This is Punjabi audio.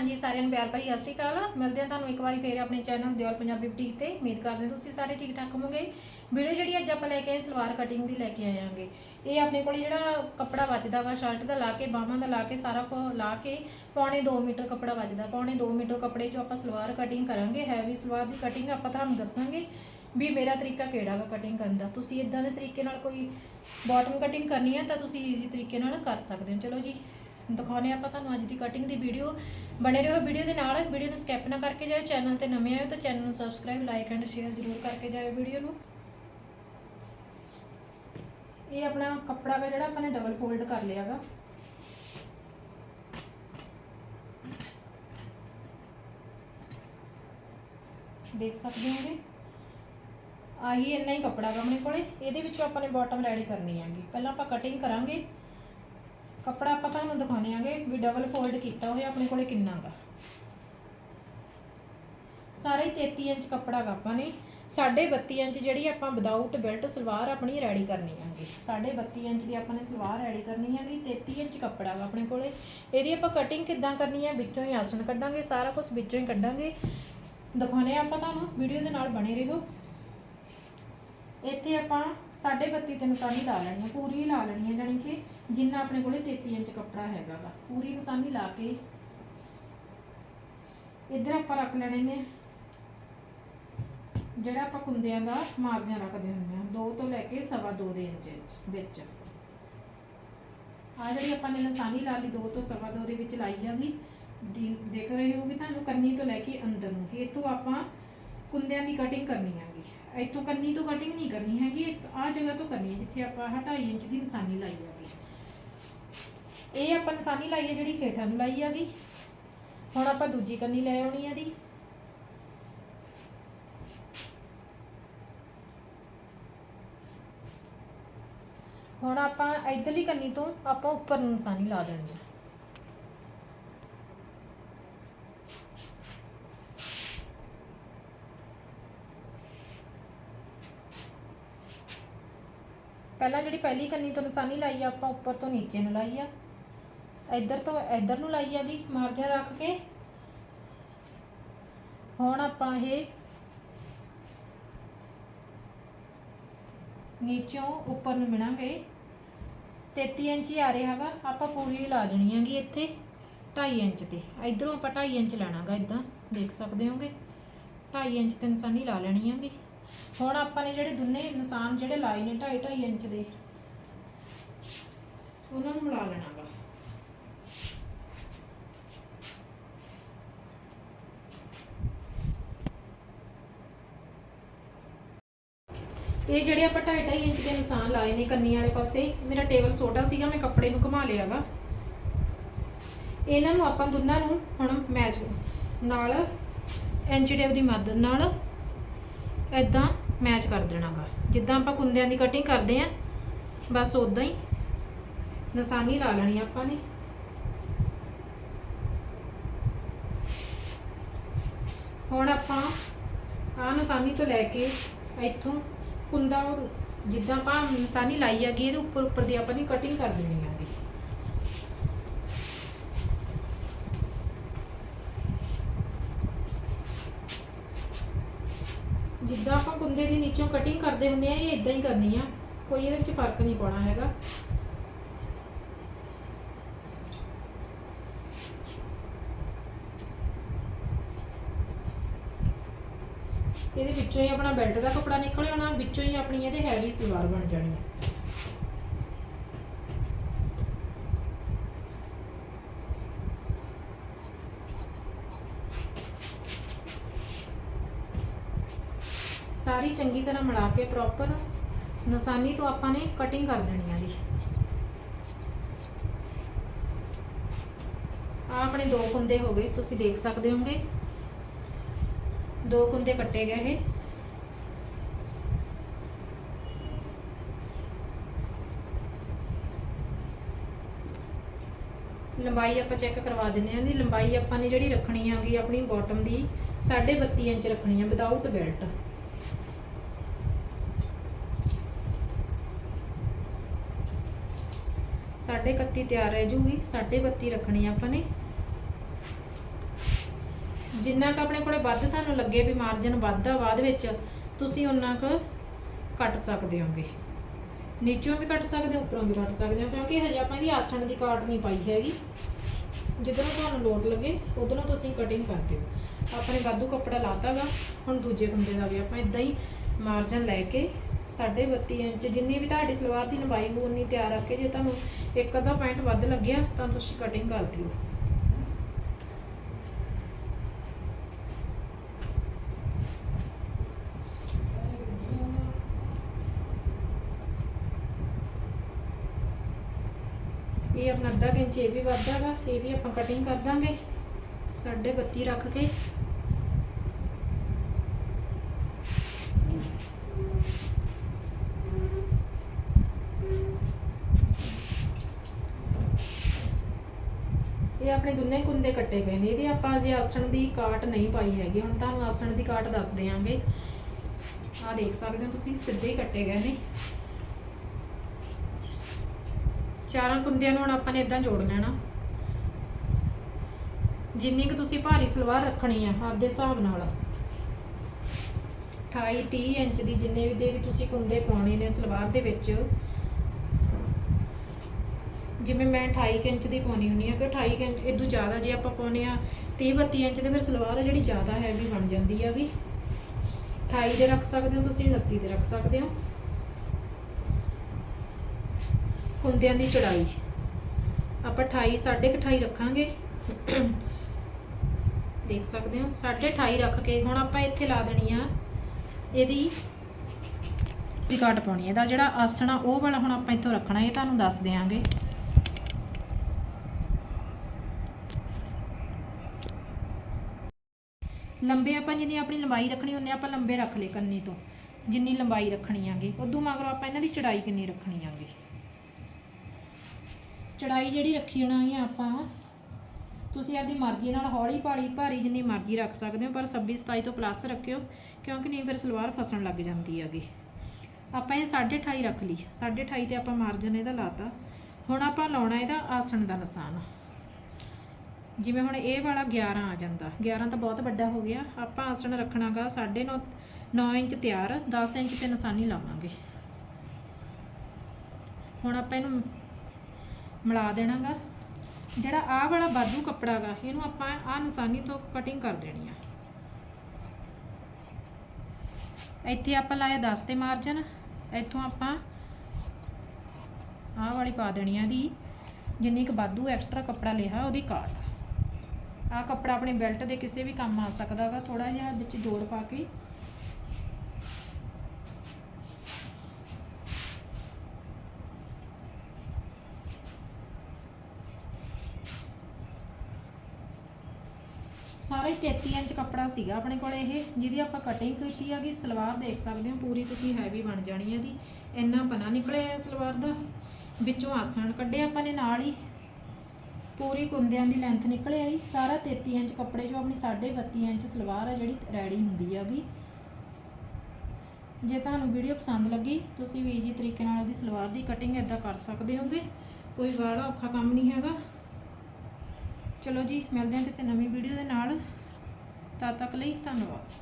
ਹਾਂਜੀ, ਸਾਰਿਆਂ ਨੂੰ ਪਿਆਰ ਭਰੀ ਸਤਿ ਸ਼੍ਰੀ ਅਕਾਲ। ਮਿਲਦੇ ਹਾਂ ਤੁਹਾਨੂੰ ਇੱਕ ਵਾਰੀ ਫੇਰ ਆਪਣੇ ਚੈਨਲ ਦਿਓਲ ਪੰਜਾਬੀ ਬੁਟੀਕ ਤੇ। ਉਮੀਦ ਕਰਦੇ ਹਾਂ ਤੁਸੀਂ ਸਾਰੇ ਠੀਕ ਠਾਕ ਹੋਵੋਗੇ। ਵੀਡੀਓ ਜਿਹੜੀ ਅੱਜ ਆਪਾਂ ਲੈ ਕੇ ਆਏ ਸਲਵਾਰ ਕਟਿੰਗ ਦੀ ਲੈ ਕੇ ਆਏਾਂਗੇ ਇਹ ਆਪਣੇ ਕੋਲ ਜਿਹੜਾ ਕੱਪੜਾ ਬਚਦਾ ਵਾ ਸ਼ਰਟ ਦਾ ਲਾ ਕੇ, ਬਾਹਾਂ ਦਾ ਲਾ ਕੇ, ਸਾਰਾ ਲਾ ਕੇ, ਪੌਣੇ 2 ਮੀਟਰ ਕੱਪੜਾ ਬਚਦਾ ਪੌਣੇ 2 ਮੀਟਰ ਕੱਪੜੇ 'ਚੋਂ ਆਪਾਂ ਸਲਵਾਰ ਕਟਿੰਗ ਕਰਾਂਗੇ। ਹੈਵੀ ਸਲਵਾਰ ਦੀ ਕਟਿੰਗ ਆਪਾਂ ਤੁਹਾਨੂੰ ਦੱਸਾਂਗੇ ਵੀ ਮੇਰਾ ਤਰੀਕਾ ਕਿਹੜਾ ਵਾ ਕਟਿੰਗ ਕਰਨ ਦਾ। ਤੁਸੀਂ ਇਦਾਂ ਦੇ ਤਰੀਕੇ ਨਾਲ ਕੋਈ ਬਾਟਮ ਕਟਿੰਗ ਕਰਨੀ ਹੈ ਤਾਂ ਤੁਸੀਂ ਈਜ਼ੀ ਤਰੀਕੇ ਨਾਲ ਕਰ ਸਕਦੇ ਹੋ। ਚਲੋ ਜੀ ਦਿਖਾਉਂਦੇ ਹਾਂ ਆਪਾਂ ਤੁਹਾਨੂੰ ਅੱਜ ਦੀ ਕਟਿੰਗ ਦੀ ਵੀਡੀਓ ਬਣੇ ਰਹੋ ਵੀਡੀਓ ਦੇ ਨਾਲ। ਵੀਡੀਓ ਨੂੰ ਸਕਿਪ ਨਾ ਕਰਕੇ ਜਾਇਓ। ਚੈਨਲ ਤੇ ਨਵੇਂ ਆਏ ਤਾਂ ਚੈਨਲ ਨੂੰ ਸਬਸਕ੍ਰਾਈਬ ਲਾਈਕ ਐਂਡ ਸ਼ੇਅਰ ਜ਼ਰੂਰ ਕਰਕੇ ਜਾਇਓ ਵੀਡੀਓ ਨੂੰ। ਇਹ ਆਪਣਾ ਕੱਪੜਾ ਦਾ ਜਿਹੜਾ ਆਪਾਂ ਨੇ ਡਬਲ ਫੋਲਡ ਕਰ ਲਿਆਗਾ ਦੇਖ ਸਕਦੇ ਹੋਗੇ ਆਹੀ ਇੰਨਾ ਹੀ ਕੱਪੜਾ ਗਾ ਆਪਣੇ ਕੋਲੇ। ਇਹਦੇ ਵਿੱਚੋਂ ਆਪਾਂ ਨੇ ਬਾਟਮ ਰੈਡੀ ਕਰਨੀ ਹੈਗੀ। ਪਹਿਲਾਂ ਆਪਾਂ ਕਟਿੰਗ ਕਰਾਂਗੇ। ਕੱਪੜਾ ਆਪਾਂ ਤੁਹਾਨੂੰ ਦਿਖਾਉਣੇ ਆਗੇ ਵੀ ਡਬਲ ਫੋਲਡ ਕੀਤਾ ਹੋਇਆ ਆਪਣੇ ਕੋਲੇ ਕਿੰਨਾ ਗਾ। ਸਾਰਾ ਹੀ 33 ਇੰਚ ਕੱਪੜਾ ਗਾ ਆਪਾਂ ਨੇ। 32 ਇੰਚ ਜਿਹੜੀ ਆਪਾਂ ਵਿਦਆਊਟ ਬੈਲਟ ਸਲਵਾਰ ਆਪਣੀ ਰੈਡੀ ਕਰਨੀ ਆਂਗੀ। 32 ਇੰਚ ਦੀ ਆਪਾਂ ਨੇ ਸਲਵਾਰ ਰੈਡੀ ਕਰਨੀ ਹੈਗੀ 33 ਇੰਚ ਕੱਪੜਾ ਵਾ ਆਪਣੇ ਕੋਲੇ। ਇਹਦੀ ਆਪਾਂ ਕਟਿੰਗ ਕਿੱਦਾਂ ਕਰਨੀ ਹੈ, ਵਿੱਚੋਂ ਹੀ ਆਸਣ ਕੱਢਾਂਗੇ, ਸਾਰਾ ਕੁਝ ਵਿੱਚੋਂ ਹੀ ਕੱਢਾਂਗੇ। ਦਿਖਾਉਣੇ ਆਪਾਂ ਤੁਹਾਨੂੰ, ਵੀਡੀਓ ਦੇ ਨਾਲ ਬਣੇ ਰਹੋ। ਇੱਥੇ ਆਪਾਂ 32.5 ਤੇ ਨਿਸ਼ਾਨੀ ਲਾ ਲੈਣੀ ਹੈ ਪੂਰੀ ਲਾ ਲੈਣੀ ਹੈ ਜਾਨੀ ਕਿ ਜਿੰਨਾ ਆਪਣੇ ਕੋਲੇ 33 ਇੰਚ ਕੱਪੜਾ ਹੈਗਾ ਗਾ। ਪੂਰੀ ਨਿਸ਼ਾਨੀ ਲਾ ਕੇ ਇੱਧਰ ਆਪਾਂ ਰੱਖ ਲੈਣੇ ਨੇ, ਜਿਹੜਾ ਆਪਾਂ ਕੁੰਦਿਆਂ ਦਾ ਮਾਰਜਨ ਰੱਖਦੇ ਹੁੰਦੇ ਹਾਂ 2 ਤੋਂ ਲੈ ਕੇ ਸਵਾ 2 ਦੇ ਇੰਚ ਵਿੱਚ। ਆ ਜਿਹੜੀ ਆਪਾਂ ਨੇ ਨਿਸ਼ਾਨੀ ਲਾ ਲਈ 2 ਤੋਂ ਸਵਾ 2 ਦੇ ਵਿੱਚ ਲਾਈ ਹੈਗੀ ਦੇਖ ਰਹੇ ਹੋਗੇ ਤੁਹਾਨੂੰ ਕੰਨੀ ਤੋਂ ਲੈ ਕੇ ਅੰਦਰ ਨੂੰ। ਇਹ ਤੋਂ ਆਪਾਂ ਕੁੰਦਿਆਂ ਦੀ ਕਟਿੰਗ ਕਰਨੀ ਹੈਗੀ। ਇੱਥੋਂ ਕੰਨੀ ਤੋਂ ਕਟਿੰਗ ਨਹੀਂ ਕਰਨੀ ਹੈਗੀ ਆਹ ਜਗ੍ਹਾ ਤੋਂ ਕਰਨੀ ਹੈ, ਜਿੱਥੇ ਆਪਾਂ 2.5 ਇੰਚ ਦੀ ਨਿਸ਼ਾਨੀ ਲਾਈ ਹੈਗੀ। ਇਹ ਆਪਾਂ ਨਿਸ਼ਾਨੀ ਲਾਈ ਹੈ ਜਿਹੜੀ ਹੇਠਾਂ ਨੂੰ ਲਾਈ ਹੈਗੀ। ਹੁਣ ਆਪਾਂ ਦੂਜੀ ਕੰਨੀ ਲੈ ਆਉਣੀ ਹੈ ਦੀ ਹੁਣ ਆਪਾਂ ਇਧਰਲੀ ਕੰਨੀ ਤੋਂ ਆਪਾਂ ਉੱਪਰ ਨੂੰ ਨਿਸ਼ਾਨੀ ਲਾ ਦੇਣੀ ਹੈ। ਪਹਿਲਾਂ ਜਿਹੜੀ ਪਹਿਲੀ ਕੰਨੀ ਤੋਂ ਨਿਸ਼ਾਨੀ ਲਾਈ ਆ, ਆਪਾਂ ਉੱਪਰ ਤੋਂ ਨੀਚੇ ਨੂੰ ਲਾਈ ਆ। ਇੱਧਰ ਤੋਂ ਇੱਧਰ ਨੂੰ ਲਾਈ ਆ ਜੀ ਮਾਰਜਨ ਰੱਖ ਕੇ। ਹੁਣ ਆਪਾਂ ਇਹ ਨੀਚੋਂ ਉੱਪਰ ਨੂੰ ਮਿਣਾਂਗੇ 33 ਇੰਚ ਹੀ ਆ ਰਿਹਾ ਹੈਗਾ, ਆਪਾਂ ਪੂਰੀ ਲਾ ਦੇਣੀ ਹੈਗੀ ਇੱਥੇ 2.5 ਇੰਚ ਤੇ। ਇਧਰੋਂ ਆਪਾਂ 2.5 ਇੰਚ ਲੈਣਾਗਾ, ਇਦਾਂ ਦੇਖ ਸਕਦੇ ਹੋਗੇ। 2.5 ਇੰਚ ਤੇ ਨਿਸ਼ਾਨੀ ਲਾ ਲੈਣੀ ਹੈਗੀ। ਹੁਣ ਆਪਾਂ ਨੇ ਜਿਹੜੇ ਦੋਨੇ ਨਿਸ਼ਾਨ ਜਿਹੜੇ ਲਾਏ ਨੇ 2.5 2.5 ਇੰਚ ਦੇ, ਉਹਨਾਂ ਨੂੰ ਮਿਲਾ ਲੈਣਾਗਾ ਇਹ ਜਿਹੜੇ ਆਪਾਂ 2.5 2.5 ਇੰਚ ਦੇ ਨਿਸ਼ਾਨ ਲਾਏ ਨੇ ਕੰਨੀ ਵਾਲੇ ਪਾਸੇ, ਮੇਰਾ ਟੇਬਲ ਛੋਟਾ ਸੀਗਾ, ਮੈਂ ਕੱਪੜੇ ਨੂੰ ਘੁਮਾ ਲਿਆਗਾ ਇਹਨਾਂ ਨੂੰ ਆਪਾਂ ਦੋਨਾਂ ਨੂੰ ਹੁਣ ਮੈਚ ਨਾਲ ਇੰਚ ਟੇਪ ਦੀ ਮਦਦ ਨਾਲ ਐਦਾਂ ਮੈਚ ਕਰ ਦੇਣਾਗਾ। ਜਿੱਦਾਂ ਆਪਾਂ ਕੁੰਦਿਆਂ ਦੀ ਕਟਿੰਗ ਕਰਦੇ ਆਂ ਬਸ ਉਦਾਂ ਹੀ ਨਿਸ਼ਾਨੀ ਲਾ ਲੈਣੀ ਆਪਾਂ ਨੇ। ਹੁਣ ਆਪਾਂ ਆਹ ਨਿਸ਼ਾਨੀ ਤੋਂ ਲੈ ਕੇ ਇੱਥੋਂ ਕੁੰਦਾ ਜਿੱਦਾਂ ਆਪਾਂ ਨਿਸ਼ਾਨੀ ਲਾਈ ਹੈਗੀ, ਇਹਦੇ ਉੱਪਰ ਉੱਪਰ ਦੀ ਆਪਾਂ ਨੇ ਕਟਿੰਗ ਕਰ ਦੇਣੀ ਆ। ਜਿੱਦਾਂ ਆਪਾਂ ਕੁੰਦੇ ਦੀ ਨੀਚੋਂ ਕਟਿੰਗ ਕਰਦੇ ਹੁੰਦੇ ਆ, ਇਹ ਇਦਾਂ ਹੀ ਕਰਨੀ ਆ। ਕੋਈ ਇਹਦੇ ਵਿੱਚ ਫ਼ਰਕ ਨਹੀਂ ਪਾਉਣਾ ਹੈਗਾ। ਇਹਦੇ ਵਿੱਚੋਂ ਹੀ ਆਪਣਾ ਬੈਲਟ ਦਾ ਕੱਪੜਾ ਨਿਕਲ ਆਉਣਾ, ਵਿੱਚੋਂ ਹੀ ਆਪਣੀ ਇਹਦੇ ਹੈਵੀ ਸਲਵਾਰ ਬਣ ਜਾਣੀ ਹੈ ਸਾਰੀ ਚੰਗੀ ਤਰ੍ਹਾਂ ਮਿਲਾ ਕੇ ਪ੍ਰੋਪਰ ਨਿਸ਼ਾਨੀ ਤੋਂ ਆਪਾਂ ਨੇ ਕਟਿੰਗ ਕਰ ਦੇਣੀ ਆ ਜੀ। ਆ ਆਪਣੇ ਦੋ ਕੁੰਦੇ ਹੋ ਗਏ, ਤੁਸੀਂ ਦੇਖ ਸਕਦੇ ਹੋਗੇ। ਦੋ ਕੁੰਦੇ ਕੱਟੇ ਗਏ ਇਹ। ਲੰਬਾਈ ਆਪਾਂ ਚੈੱਕ ਕਰਵਾ ਦਿੰਦੇ ਆ ਦੀ ਲੰਬਾਈ ਆਪਾਂ ਨੇ ਜਿਹੜੀ ਰੱਖਣੀ ਆਗੀ ਆਪਣੀ ਬਾਟਮ ਦੀ 32.5 ਇੰਚ ਰੱਖਣੀ ਆ ਵਿਦਆਊਟ ਬੈਲਟ ਸਾਢੇ 31 ਤਿਆਰ ਰਹਿ ਜੂਗੀ ਸਾਢੇ 32 ਰੱਖਣੀ ਆਪਾਂ ਨੇ। ਜਿੰਨਾ ਕੁ ਆਪਣੇ ਕੋਲੇ ਵੱਧ ਤੁਹਾਨੂੰ ਲੱਗੇ ਵੀ ਮਾਰਜਨ ਵੱਧਦਾ ਬਾਅਦ ਵਿੱਚ, ਤੁਸੀਂ ਉਹਨਾਂ ਕੁ ਕੱਟ ਸਕਦੇ ਹੋਗੇ। ਨੀਚੋਂ ਵੀ ਕੱਟ ਸਕਦੇ ਹੋ ਉੱਪਰੋਂ ਵੀ ਕੱਟ ਸਕਦੇ ਹੋ, ਕਿਉਂਕਿ ਹਜੇ ਆਪਾਂ ਇਹਦੀ ਆਸਣ ਦੀ ਕਾਟ ਨਹੀਂ ਪਾਈ ਹੈਗੀ। ਜਿੱਧਰੋਂ ਤੁਹਾਨੂੰ ਲੋਡ ਲੱਗੇ, ਉਧਰੋਂ ਤੁਸੀਂ ਕਟਿੰਗ ਕਰ ਦਿਓ। ਆਪਣੇ ਵਾਧੂ ਕੱਪੜਾ ਲਾਤਾਗਾ, ਹੁਣ ਦੂਜੇ ਕੁੰਡੇ ਦਾ ਵੀ ਆਪਾਂ ਇਦਾਂ ਹੀ ਮਾਰਜਨ ਲੈ ਕੇ 32 ਇੰਚ ਜਿੰਨੀ ਵੀ ਤੁਹਾਡੀ ਸਲਵਾਰ ਦੀ ਲੰਬਾਈ ਹੋਊ, ਉਨੀ ਤਿਆਰ ਰੱਖ ਕੇ ਜੇ ਤੁਹਾਨੂੰ ਇੱਕ ਅੱਧਾ ਪੁਆਇੰਟ ਵੱਧ ਲੱਗਿਆ, ਤਾਂ ਤੁਸੀਂ ਕਟਿੰਗ ਕਰ ਦਿਓ। ਇਹ ਆਪਣਾ ਅੱਧਾ ਕੁ ਇੰਚ ਇਹ ਵੀ ਵੱਧਦਾਗਾ ਇਹ ਵੀ ਆਪਾਂ ਕਟਿੰਗ ਕਰ ਦਾਂਗੇ। 32 ਰੱਖ ਕੇ ਇਹ ਆਪਣੇ ਦੁੰਨੇ ਕੁੰਦੇ ਕੱਟੇ ਪਏ ਨੇ, ਇਹਦੇ ਆਪਾਂ ਅਜੇ ਆਸਣ ਦੀ ਕਾਟ ਨਹੀਂ ਪਾਈ ਹੈਗੀ, ਹੁਣ ਤੁਹਾਨੂੰ ਆਸਣ ਦੀ ਕਾਟ ਦੱਸ ਦਿਆਂਗੇ। ਆਹ ਦੇਖ ਸਕਦੇ ਹੋ ਤੁਸੀਂ, ਸਿੱਧੇ ਹੀ ਕੱਟੇ ਗਏ ਨੇ। ਚਾਰਾਂ ਕੁੰਦਿਆਂ ਨੂੰ ਹੁਣ ਆਪਾਂ ਨੇ ਇਦਾਂ ਜੋੜ ਲੈਣਾ। ਜਿੰਨੀ ਕਿ ਤੁਸੀਂ ਭਾਰੀ ਸਲਵਾਰ ਰੱਖਣੀ ਆ, ਆਪਦੇ ਹਿਸਾਬ ਨਾਲ। 28 30 ਇੰਚ ਦੀ ਜਿੰਨੇ ਵੀ ਦੇ ਵੀ ਤੁਸੀਂ ਕੁੰਦੇ ਪਾਉਣੇ ਨੇ ਸਲਵਾਰ ਦੇ ਵਿੱਚ ਜਿਵੇਂ ਮੈਂ 28 ਕੁ ਇੰਚ ਦੀ ਪਾਉਣੀ ਹੁੰਦੀ ਆ ਕਿ 28 ਕੁ ਇੰਚ ਇਦੋਂ ਜ਼ਿਆਦਾ ਜੇ ਆਪਾਂ ਪਾਉਨੇ ਆ 30 32 ਇੰਚ ਦੇ ਫਿਰ ਸਲਵਾਰ ਆ ਜਿਹੜੀ ਜ਼ਿਆਦਾ ਹੈਵੀ ਬਣ ਜਾਂਦੀ ਹੈਗੀ 28 ਦੇ ਰੱਖ ਸਕਦੇ ਹੋ ਤੁਸੀਂ 29 ਦੇ ਰੱਖ ਸਕਦੇ ਹੋ। ਕੁੰਦਿਆਂ ਦੀ ਚੜਾਈ। ਆਪਾਂ 28 28.5 ਰੱਖਾਂਗੇ। ਦੇਖ ਸਕਦੇ ਹੋ 28.5 ਰੱਖ ਕੇ ਹੁਣ ਆਪਾਂ ਇੱਥੇ ਲਾ ਦੇਣੀ ਆ, ਇਹਦੀ ਦੀ ਪਾਉਣੀ ਇਹਦਾ ਜਿਹੜਾ ਆਸਣ ਆ, ਉਹ ਵਾਲਾ ਹੁਣ ਆਪਾਂ ਇੱਥੋਂ ਰੱਖਣਾ, ਇਹ ਤੁਹਾਨੂੰ ਦੱਸ ਦਿਆਂਗੇ। ਲੰਬੇ ਆਪਾਂ ਜਿੰਨੀ ਆਪਣੀ ਲੰਬਾਈ ਰੱਖਣੀ ਉਹਨੇ ਆਪਾਂ ਲੰਬੇ ਰੱਖ ਲਏ ਕੰਨੀ ਤੋਂ, ਜਿੰਨੀ ਲੰਬਾਈ ਰੱਖਣੀ ਆਂਗੇ। ਉਦੋਂ ਮਗਰੋਂ ਆਪਾਂ ਇਹਨਾਂ ਦੀ ਚੜਾਈ ਕਿੰਨੀ ਰੱਖਣੀ ਆਂਗੇ? ਚੜਾਈ ਜਿਹੜੀ ਰੱਖੀ ਹੋਣਾ ਹੈ ਆਪਾਂ, ਤੁਸੀਂ ਆਪਦੀ ਮਰਜ਼ੀ ਨਾਲ ਹੌਲੀ ਭਾਲੀ ਭਾਰੀ ਜਿੰਨੀ ਮਰਜ਼ੀ ਰੱਖ ਸਕਦੇ ਹੋ, ਪਰ 26 27 ਤੋਂ ਪਲੱਸ ਰੱਖਿਓ, ਕਿਉਂਕਿ ਨਹੀਂ ਫਿਰ ਸਲਵਾਰ ਫਸਣ ਲੱਗ ਜਾਂਦੀ ਹੈਗੀ ਆਪਾਂ ਇਹ 28.5 ਰੱਖ ਲਈ 28.5 ਤੇ ਆਪਾਂ ਮਾਰਜਨ ਇਹਦਾ ਲਾਤਾ। ਹੁਣ ਆਪਾਂ ਲਾਉਣਾ ਇਹਦਾ ਆਸਣ ਦਾ ਨਿਸ਼ਾਨ। ਜਿਵੇਂ ਹੁਣ ਇਹ ਵਾਲਾ 11 ਆ ਜਾਂਦਾ। 11 ਤਾਂ ਬਹੁਤ ਵੱਡਾ ਹੋ ਗਿਆ। ਆਪਾਂ ਆਸਣ ਰੱਖਣਾਗਾ 9.5 9 ਇੰਚ ਤਿਆਰ 10 ਇੰਚ ਤੇ ਨਿਸ਼ਾਨੀ ਲਾਵਾਂਗੇ। ਹੁਣ ਆਪਾਂ ਇਹਨੂੰ ਮਿਲਾ ਦੇਣਾਗਾ। ਜਿਹੜਾ ਆਹ ਵਾਲਾ ਬਾਜੂ ਕੱਪੜਾ ਗਾ ਇਹਨੂੰ ਆਪਾਂ ਆਹ ਨਿਸ਼ਾਨੀ ਤੋਂ ਕਟਿੰਗ ਕਰ ਦੇਣੀ ਆ। ਇੱਥੇ ਆਪਾਂ ਲਾਇਆ 10 ਤੇ ਮਾਰਜਨ ਇੱਥੋਂ ਆਪਾਂ ਆਹ ਵਾਲੀ ਪਾ ਦੇਣੀ ਆ ਦੀ ਜਿੰਨੀ ਕੁ ਵਾਧੂ ਐਕਸਟਰਾ ਕੱਪੜਾ ਲਿਆ, ਉਹਦੀ ਕਾਟ ਆਹ ਕੱਪੜਾ ਆਪਣੇ ਬੈਲਟ ਦੇ ਕਿਸੇ ਵੀ ਕੰਮ ਆ ਸਕਦਾ ਸਕਦਾਗਾ ਥੋੜਾ ਜਿਹਾ ਵਿੱਚ ਜੋੜ ਪਾ ਕੇ। ਸਾਰੇ ਹੀ 33 ਇੰਚ ਕੱਪੜਾ ਸੀਗਾ ਆਪਣੇ ਕੋਲ ਇਹ, ਜਿਹਦੀ ਆਪਾਂ ਕਟਿੰਗ ਕੀਤੀ ਹੈਗੀ, ਸਲਵਾਰ ਦੇਖ ਸਕਦੇ ਹੋ, ਪੂਰੀ ਤੁਸੀਂ ਹੈਵੀ ਬਣ ਜਾਣੀ ਹੈ ਦੀ ਇੰਨਾ ਪਨਾ ਨਿਕਲਿਆ ਸਲਵਾਰ ਦਾ। ਵਿੱਚੋਂ ਆਸਣ ਕੱਢਿਆ ਆਪਾਂ ਨੇ ਨਾਲ ਹੀ। ਪੂਰੀ ਕੁੰਦਿਆਂ ਦੀ ਲੈਂਥ ਨਿਕਲੇ ਆਈ। ਸਾਰਾ 33 ਇੰਚ ਕੱਪੜੇ 'ਚੋਂ ਆਪਣੀ 32.5 ਇੰਚ ਸਲਵਾਰ ਆ ਜਿਹੜੀ ਰੈਡੀ ਹੁੰਦੀ ਹੈਗੀ। ਜੇ ਤੁਹਾਨੂੰ ਵੀਡੀਓ ਪਸੰਦ ਲੱਗੀ, ਤੁਸੀਂ ਵੀ ਈਜੀ ਤਰੀਕੇ ਨਾਲ ਉਹਦੀ ਸਲਵਾਰ ਦੀ ਕਟਿੰਗ ਇਦਾਂ ਕਰ ਸਕਦੇ ਹੋਗੇ। ਕੋਈ ਵਾਲਾ ਔਖਾ ਕੰਮ ਨਹੀਂ ਹੈਗਾ। ਚਲੋ ਜੀ, ਮਿਲਦੇ ਹਾਂ ਕਿਸੇ ਨਵੀਂ ਵੀਡੀਓ ਦੇ ਨਾਲ। ਤਦ ਤੱਕ ਲਈ ਧੰਨਵਾਦ।